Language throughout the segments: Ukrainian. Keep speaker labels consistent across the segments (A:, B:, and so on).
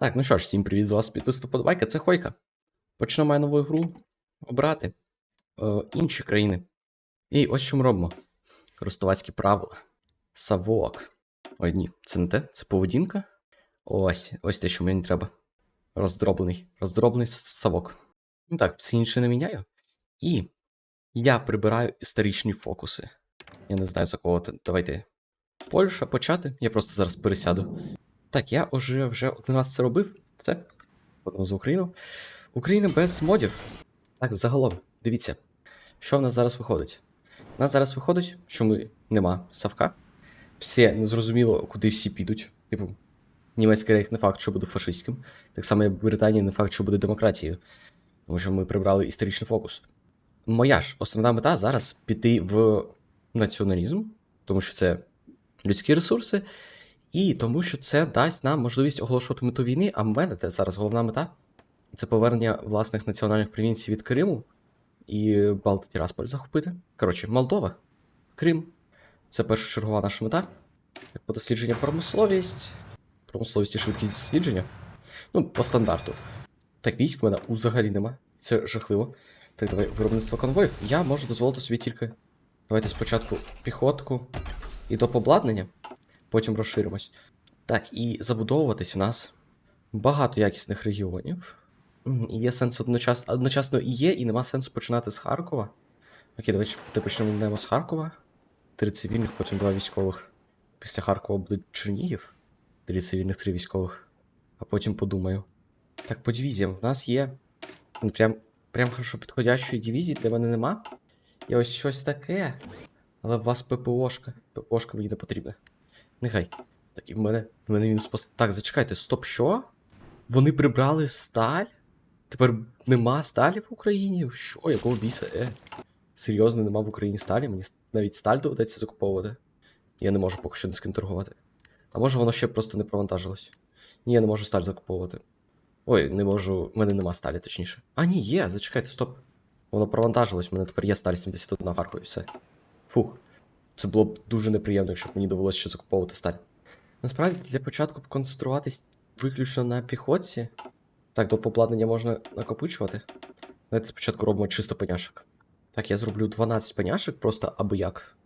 A: Так, ну що ж, всім привіт з вас, підписати подобайка, це Хойка. Почнемо нову гру обрати е, інші країни. І ось що ми робимо. Користувацькі правила. Савок. Ой, ні, це не те, це поведінка. Ось, ось те, що мені треба. Роздроблений. Роздроблений савок. Ну так, все інше не міняю. І я прибираю історичні фокуси. Я не знаю за кого. Давайте. Польща почати. Я просто зараз пересяду. Так, я вже, вже один раз це робив. Це. Одного за Україну. Україна без модів. Так, загалом, дивіться, що в нас зараз виходить. У нас зараз виходить, що ми нема Савка. Все незрозуміло, куди всі підуть. Типу, німецький рейх не факт, що буде фашистським. Так само, як Британія не факт, що буде демократією. Тому що ми прибрали історичний фокус. Моя ж основна мета зараз піти в націоналізм, тому що це людські ресурси, і тому що це дасть нам можливість оголошувати мету війни. А в мене це зараз головна мета це повернення власних національних провінцій від Криму і Балти Тірасполь захопити. Коротше, Молдова, Крим. Це першочергова наша мета. По дослідження промисловість. Промисловість і швидкість дослідження. Ну, по стандарту. Так, військ в мене взагалі нема. Це жахливо. Так, давай виробництво конвоїв. Я можу дозволити собі тільки. Давайте спочатку піхотку і до обладнання, потім розширимось. Так, і забудовуватись в нас багато якісних регіонів. Є сенс одночасно, одночасно і є, і нема сенсу починати з Харкова. Окей, давай ти почнемо з Харкова. Три цивільних, потім два військових. Після Харкова буде Чернігів. Три цивільних, три військових. А потім подумаю. Так, по дивізіям. В нас є. ну, Прям, прям хорошо підходящої дивізії для мене нема. І ось щось таке. Але в вас ППОшка. ППОшка мені не потрібна. Нехай. Так, і в мене. В мене мінус пос... Так, зачекайте, стоп, що? Вони прибрали сталь? Тепер нема сталі в Україні? Що, якого біса? Е? Серйозно, нема в Україні сталі? Мені навіть сталь доведеться закуповувати. Я не можу поки що ні з ким торгувати. А може воно ще просто не провантажилось? Ні, я не можу сталь закуповувати. Ой, не можу. У мене нема сталі, точніше. А, ні, є, зачекайте, стоп. Воно провантажилось, у мене тепер є сталь 71 на Харкові, все. Фух. Це було б дуже неприємно, якщо б мені довелося ще закуповувати сталь. Насправді, для початку концентруватись виключно на піхоті. Так, до обладнання можна накопичувати. Давайте спочатку робимо чисто пеняшок. Так, я зроблю 12 пеняшок, просто аби як.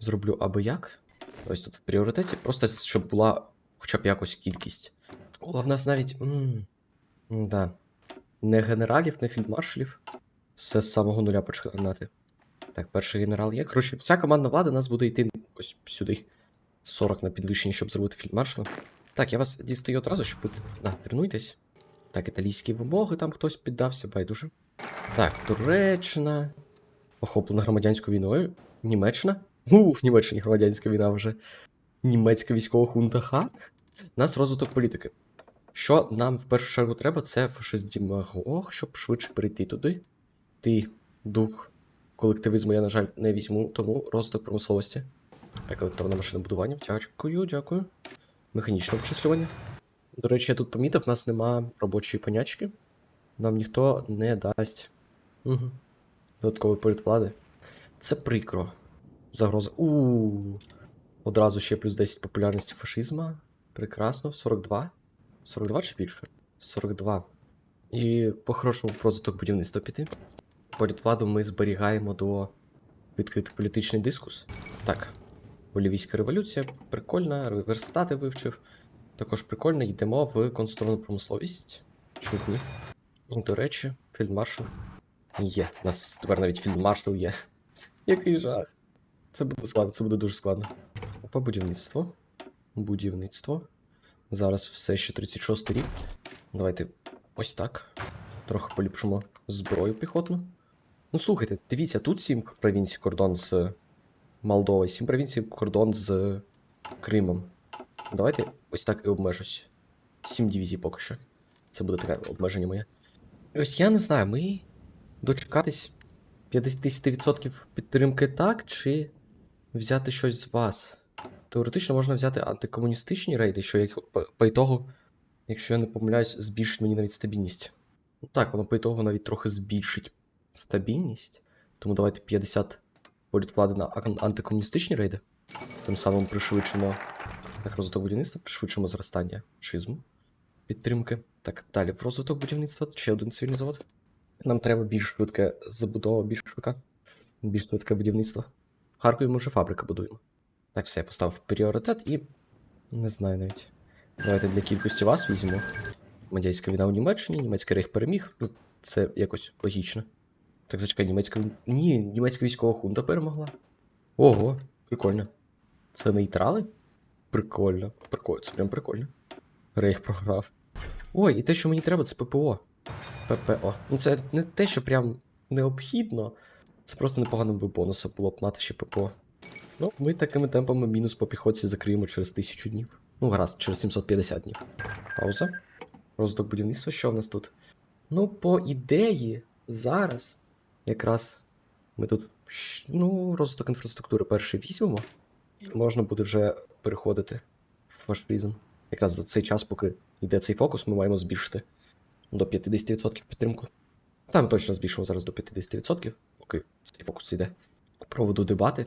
A: Зроблю аби як. Ось тут в пріоритеті, просто щоб була хоча б якось кількість. О, в нас навіть. М, да. Не генералів, не фільдмаршалів. Все з самого нуля починати. Так, перший генерал є. Коротше, вся командна влада нас буде йти ось сюди. 40 на підвищення, щоб зробити фільдмаршала. Так, я вас дістаю одразу, щоб ви на, тренуйтесь. Так, італійські вимоги, там хтось піддався, байдуже. Так, Туреччина. Охоплена громадянською війною. Німеччина. У, в Німеччині громадянська війна вже. Німецька військова хунта хак. У нас розвиток політики. Що нам в першу чергу треба, це Дімагог, щоб швидше перейти туди. Ти, дух колективізму, я, на жаль, не візьму, тому розвиток промисловості. Так, електронне машинобудування. Дякую, дякую. Механічне обчислювання. До речі, я тут помітив, в нас нема робочої понячки. Нам ніхто не дасть. Угу. Додатковий політ влади. Це прикро. Загроза. у Одразу ще плюс 10 популярності фашизма. Прекрасно. 42. 42 чи більше? 42. І по-хорошому в розвиток будівництва піти. Політ владу ми зберігаємо до відкритий політичний дискус. Так. Болівійська революція. Прикольна. Верстати вивчив. Також прикольно, йдемо в конструктивну промисловість. Чому б ні? Ну, До речі, фільдмаршал. Є. У нас тепер навіть фільдмаршал є. Який жах. Це буде складно, це буде дуже складно. По будівництво. Будівництво. Зараз все ще 36 рік. Давайте ось так. Трохи поліпшимо зброю піхотну. Ну, слухайте, дивіться, тут 7 провінцій кордон з Молдовою, 7 провінцій кордон з Кримом. Давайте ось так і обмежусь. 7 дивізій поки що. Це буде таке обмеження моє. І ось я не знаю, ми дочекатись 50% підтримки так, чи взяти щось з вас. Теоретично можна взяти антикомуністичні рейди, що як по ітогу, якщо я не помиляюсь, збільшить мені навіть стабільність. Ну так, воно по ітогу навіть трохи збільшить стабільність. Тому давайте 50 політ влади на антикомуністичні рейди. Тим самим пришвидшимо так, розвиток будівництва, пришвидшимо зростання шизму. підтримки. Так, далі в розвиток будівництва ще один цивільний завод. Нам треба більш швидке забудова, більш швидка, більш швидке будівництво. Харкові ми вже фабрика будуємо. Так, все, я поставив пріоритет і. Не знаю навіть. Давайте для кількості вас візьмемо. Мадяйська війна у Німеччині, німецький рейх переміг. Ну, це якось логічно. Так, зачекай, німецька. Ні, німецька військова хунта перемогла. Ого, прикольно. Це нейтрали? Прикольно. Прикольно, це прям прикольно. Рейх програв. Ой, і те, що мені треба, це ППО. ППО. Ну це не те, що прям необхідно. Це просто непогано би бонуса було б мати ще ППО. Ну, ми такими темпами мінус по піхоті закриємо через 1000 днів. Ну, гаразд, через 750 днів. Пауза. Розвиток будівництва, що в нас тут? Ну, по ідеї, зараз якраз ми тут ну, розвиток інфраструктури перший візьмемо. І можна буде вже переходити в фашизм. Якраз за цей час, поки йде цей фокус, ми маємо збільшити до 50% підтримку. Там точно збільшимо зараз до 50%, поки цей фокус йде. Проведу дебати.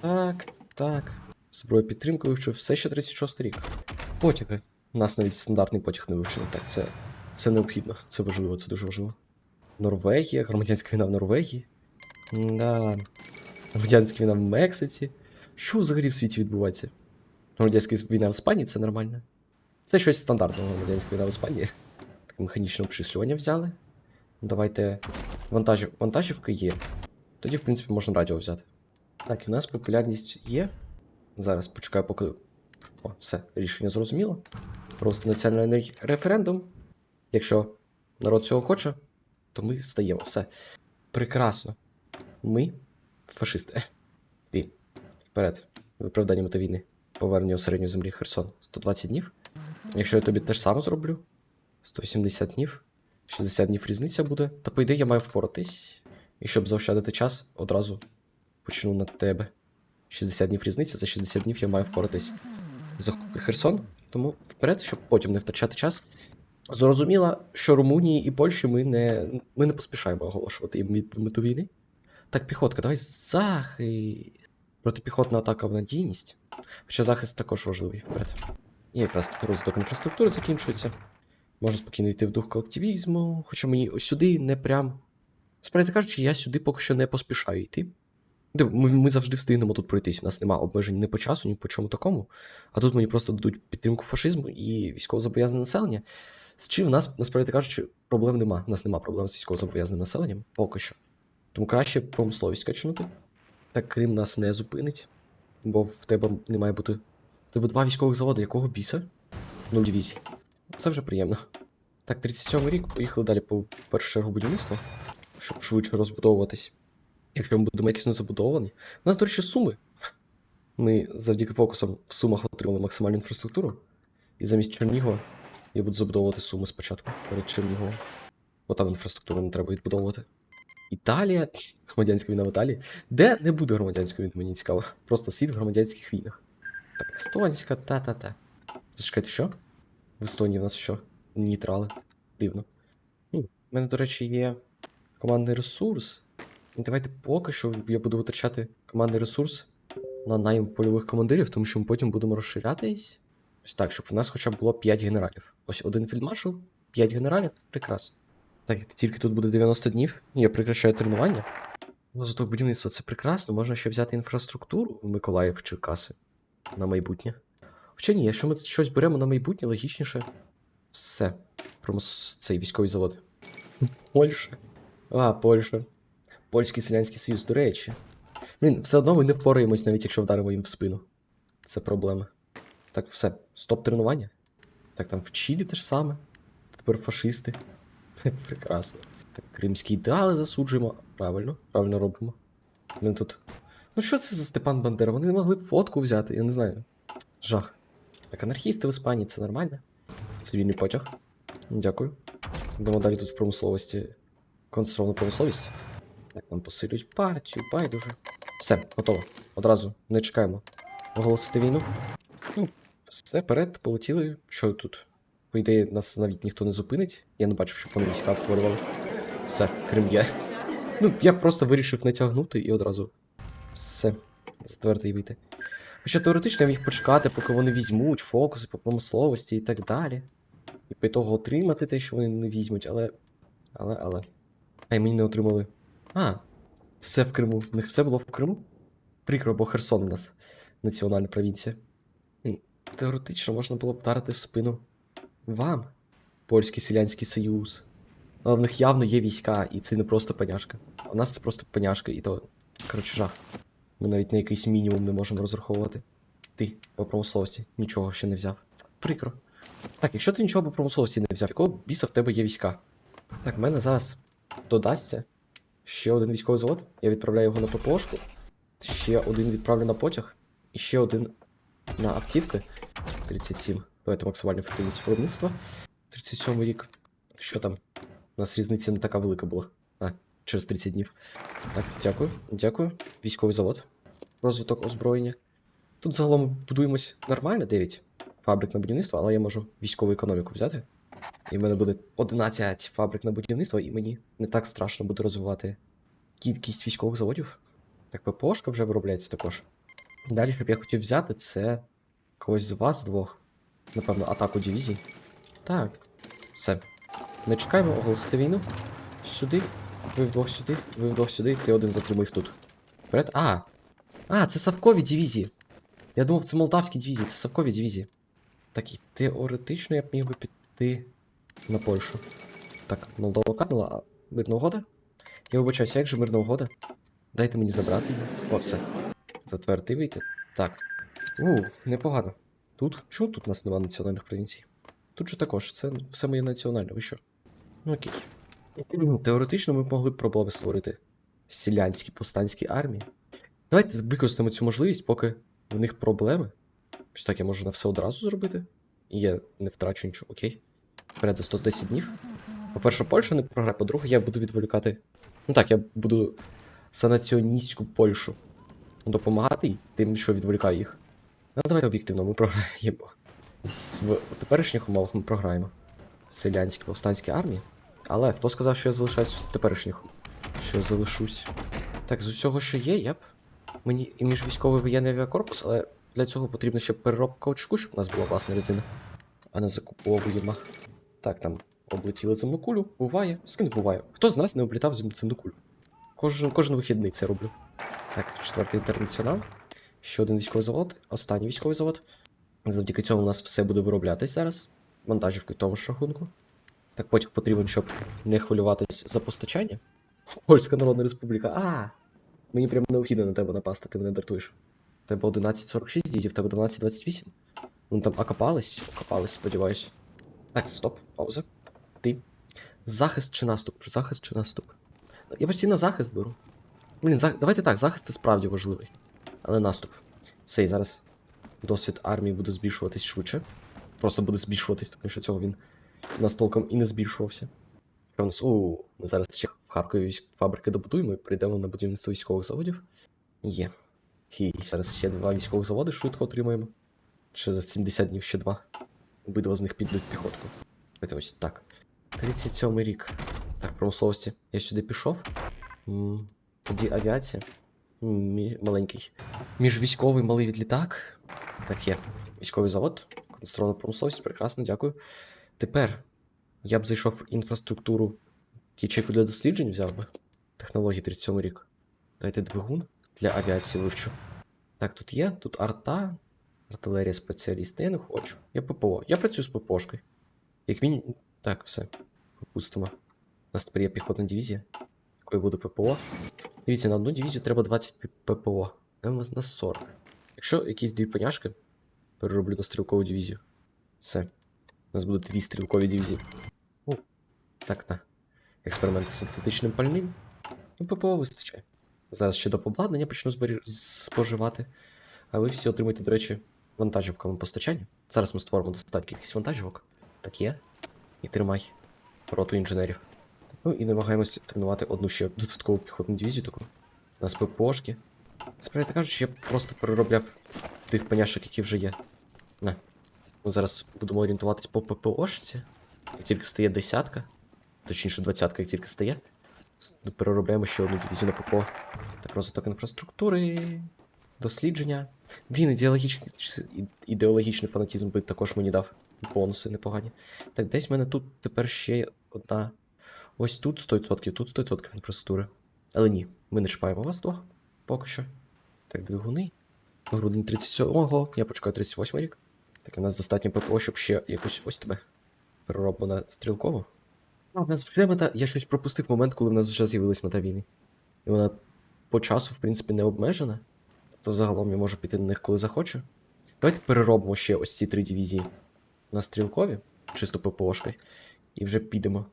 A: Так, так. Зброя підтримки вивчив все ще 36 рік. Потяги. У нас навіть стандартний потяг не вивчений. Так, це, це необхідно, це важливо, це дуже важливо. Норвегія, громадянська війна в Норвегії. Да. Громадянська війна в Мексиці. Що взагалі в світі відбувається? Громадянська війна в Іспанії це нормально. Це щось стандартне, громадянська війна в Іспанії. Так, механічне обчислювання взяли. Давайте. Вантажів... Вантажівка є. Тоді, в принципі, можна радіо взяти. Так, і у нас популярність є. Зараз почекаю, поки. О, все, рішення зрозуміло. Просто національний референдум. Якщо народ цього хоче, то ми стаємо. Все. Прекрасно. Ми фашисти. І вперед. Виправдання мета війни. Повернення у середню землі Херсон. 120 днів. Якщо я тобі теж саме зроблю. 180 днів. 60 днів різниця буде. Та по ідеї я маю впоратись. І щоб заощадити час, одразу почну на тебе. 60 днів різниця, за 60 днів я маю впоратись. Захоплю Херсон, тому вперед, щоб потім не втрачати час. Зрозуміло, що Румунії і Польщі ми не, ми не поспішаємо оголошувати їм від- мету війни. Так, піхотка, давай захист. Протипіхотна атака в надійність. Хоча захист також важливий вперед. І якраз тут розвиток інфраструктури закінчується. Можна спокійно йти в дух колективізму, хоча мені сюди не прям. Справді кажучи, я сюди поки що не поспішаю йти. Ми, ми завжди встигнемо тут пройтись. У нас нема обмежень ні по часу, ні по чому такому. А тут мені просто дадуть підтримку фашизму і військовозобов'язане населення. З чим в нас, насправді кажучи, проблем нема. У нас нема проблем з військовозобов'язаним населенням поки що. Тому краще промисловість качнути. Так Крим нас не зупинить, бо в тебе не має бути. В тебе два військових заводи, якого біса? Ну, дивізій. Це вже приємно. Так, 37 рік, поїхали далі по першу чергу будівництво, щоб швидше розбудовуватись. Якщо ми будемо якісь забудовані. У нас, до речі, суми. Ми завдяки фокусам в сумах отримали максимальну інфраструктуру. І замість Чернігова я буду забудовувати суми спочатку перед Черніговом. Бо там інфраструктуру не треба відбудовувати. Італія, громадянська війна в Італії. Де не буде громадянської війни, мені цікаво. Просто світ в громадянських війнах. Так, Естонська, та-та-та. Зачекайте, що? В Естонії в нас що? Нейтрали. Дивно. У мене, до речі, є командний ресурс. І давайте поки що я буду витрачати командний ресурс на найм польових командирів, тому що ми потім будемо розширятись. Ось так, щоб у нас хоча б було 5 генералів. Ось один фільдмаршал, 5 генералів. Прекрасно. Так, тільки тут буде 90 днів, я прекращаю тренування. Розвиток будівництва це прекрасно, можна ще взяти інфраструктуру в Миколаїв Черкаси на майбутнє. Хоча ні, якщо ми щось беремо на майбутнє, логічніше. Все. Промос... цей військовий завод. Польща. А, Польща. Польський селянський союз, до речі. Блін, все одно ми не впораємось, навіть якщо вдаримо їм в спину. Це проблема. Так, все, стоп тренування. Так, там в Чилі те ж саме. Тепер фашисти. Прекрасно. Так, кримські ідеали засуджуємо. Правильно, правильно робимо. Блін, тут. Ну що це за Степан Бандера? Вони не могли фотку взяти, я не знаю. Жах. Так, анархісти в Іспанії це нормально. Цивільний потяг. Дякую. Йдемо далі тут в промисловості. Конструктивна промисловість. Так, нам посилюють партію, байдуже. Все, готово. Одразу не чекаємо. Оголосити війну. Ну, все, перед, полетіли. Що тут? По ідеї, нас навіть ніхто не зупинить. Я не бачив, щоб вони війська створювали. Все, Крим є. Ну, я просто вирішив не тягнути і одразу. Все, затвердити і вийти. Хоча теоретично я міг почекати, поки вони візьмуть фокуси по промисловості і так далі. І по того отримати те, що вони не візьмуть, але. Але, але. А й мені не отримали. А, все в Криму. У них все було в Криму? Прикро, бо Херсон у нас національна провінція. Теоретично можна було б вдарити в спину вам, Польський селянський союз. Але в них явно є війська, і це не просто паняшка. У нас це просто паняшка, і то. Коротше, жах. Ми навіть на якийсь мінімум не можемо розраховувати. Ти по промисловості нічого ще не взяв. Прикро. Так, якщо ти нічого по промисловості не взяв, якого біса в тебе є війська? Так, в мене зараз додасться ще один військовий завод. Я відправляю його на ППОшку. Ще один відправлю на потяг. І ще один на автівки. 37. Давайте максимальну ефективність виробництва. 37 рік. Що там? У нас різниця не така велика була. А, через 30 днів. Так, дякую. Дякую. Військовий завод. Розвиток озброєння. Тут загалом будуємось нормально, 9 фабрик на будівництво, але я можу військову економіку взяти. І в мене буде 11 фабрик на будівництво, і мені не так страшно буде розвивати кількість військових заводів. Так, ППОшка вже виробляється також. Далі, що б я хотів взяти, це когось з вас двох. Напевно, атаку дивізій. Так, все. Не чекаємо оголосити війну. Сюди. Ви вдвох сюди, ви вдвох сюди, ти один затримуй їх тут. Вперед. А! А, це Савкові дивізії. Я думав, це молдавські дивізії, це Савкові дивізії. Так, і теоретично я б міг би піти на Польщу. Так, Молдова капнула, а мирна угода? Я вибачаюся, як же мирна угода? Дайте мені забрати її. О, все. Затвердити вийти. Так. У, непогано. Тут? Чого тут у нас немає національних провінцій? Тут же також, це все моє національне, ви що? Ну окей. Теоретично ми могли б проблеми створити селянські повстанські армії. Давайте використаємо цю можливість, поки в них проблеми. Ось так я можу на все одразу зробити. І я не втрачу нічого, окей. Вперед за 110 днів. По-перше, Польща не програє, по-друге, я буду відволікати. Ну так, я буду санаціоністську Польщу допомагати тим, що відволікаю їх. Ну, давайте об'єктивно, ми програємо. В теперішніх умовах ми програємо. Селянські повстанські армії. Але хто сказав, що я залишаюсь в теперішніх? Що я залишусь. Так, з усього, що є, я б. Мені і міжвійськовий воєнний авіакорпус, але для цього потрібна ще переробка очку, щоб у нас була власна резина. А не закуповуємо. Так, там облетіли земну кулю. Буває. З ким не буває? Хто з нас не облітав зем- земну кулю? Кожен, кожен вихідний це роблю. Так, четвертий інтернаціонал. Ще один військовий завод, останній військовий завод. Завдяки цьому у нас все буде вироблятись зараз. Вантажівки в тому ж рахунку. Так, потяг потрібен, щоб не хвилюватись за постачання. Польська Народна Республіка. А! Мені прямо необхідно на тебе напасти, ти мене дратуєш. Тебе 11.46 дізів, в тебе 12.28. Ну там окопались, окопались, сподіваюсь. Так, стоп, пауза. Ти. Захист чи наступ? Захист чи наступ? Я постійно захист беру. Блін, зах... давайте так, захист це справді важливий. Але наступ. Все, і зараз досвід армії буде збільшуватись швидше. Просто буде збільшуватись, тому що цього він у нас толком і не збільшувався. У нас? У, ми зараз ще в Харкові фабрики добудуємо і прийдемо на будівництво військових заводів. Є. І зараз ще два військових заводи швидко отримаємо. Ще за 70 днів ще два. Обидва з них підуть піхотку. Давайте ось так. 37 рік. Так, промисловості. Я сюди пішов. Тоді авіація. Мі- Маленький. Міжвійськовий малий відлітак. Так є. Військовий завод. Конструована промисловість. Прекрасно, дякую. Тепер я б зайшов в інфраструктуру. Ячейку для досліджень взяв би. Технології 37 рік. Дайте двигун для авіації вивчу. Так, тут є, тут арта, артилерія спеціаліста. Я не хочу. Я ППО. Я працюю з ППОшкою. Як мінімум. Так, все. Пропустимо. У нас тепер є піхотна дивізія, якою буде ППО. Дивіться, на одну дивізію треба 20 ППО. А у нас на 40. Якщо якісь дві поняшки, перероблю на стрілкову дивізію. Все. У нас будуть дві стрілкові дивізії. О, так, на. Експерименти з синтетичним пальним. Ну, ППО вистачає. Зараз ще до обладнання почну збері... споживати. А ви всі отримаєте, до речі, вантажівками постачання. Зараз ми створимо достатньо кількість вантажівок. Так є. І тримай роту інженерів. Ну і намагаємося тренувати одну ще додаткову піхотну дивізію таку. У нас ППОшки. Справді кажучи, я просто переробляв тих поняшок, які вже є. На. Ми зараз будемо орієнтуватись по ППОшці. Як тільки стає десятка, точніше двадцятка, як тільки стає, переробляємо ще одну дивізію на ППО. Так, розвиток інфраструктури, дослідження. Блін, ідеологічний, ідеологічний фанатізм би також мені дав бонуси непогані. Так, десь в мене тут тепер ще одна. Ось тут 100%, тут 100% інфраструктури. Але ні, ми не чіпаємо вас двох поки що. Так, двигуни. Грудень 37-го, я почекаю 38 рік. Так, у нас достатньо ППО, щоб ще якусь ось тебе переробимо на стрілкову. А, в нас вже мета. Я щось пропустив момент, коли в нас вже з'явилась мета війни. І вона по часу, в принципі, не обмежена. Тобто загалом я можу піти на них, коли захочу. Давайте переробимо ще ось ці три дивізії на стрілкові, чисто ППОшкою, і вже підемо.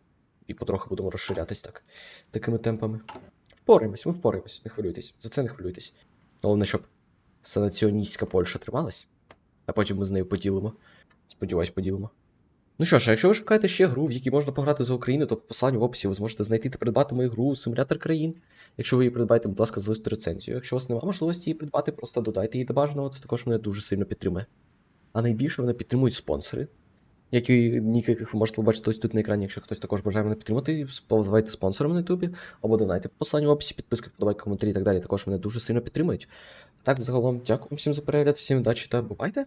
A: І потроху будемо розширятись так. Такими темпами. Впораємось, ми впораємось, не хвилюйтесь. За це не хвилюйтесь. Головне, щоб санаціоністська Польща трималась, а потім ми з нею поділимо. Сподіваюсь, поділимо. Ну що ж, а якщо ви шукаєте ще гру, в якій можна пограти за Україну, то по посиланню в описі ви зможете знайти та придбати мою гру Симулятор країн. Якщо ви її придбаєте, будь ласка, залиште рецензію. Якщо у вас немає можливості її придбати, просто додайте її до бажаного, це також мене дуже сильно підтримує. А найбільше мене підтримують спонсори, які ніки, яких ви можете побачити ось тут на екрані, якщо хтось також бажає мене підтримати, ставайте спонсором на Ютубі, або донайте посилання в описі, підписки, вподобайки, коментарі і так далі. Також мене дуже сильно підтримують. Так, загалом, дякую всім за перегляд, всім удачі та бувайте!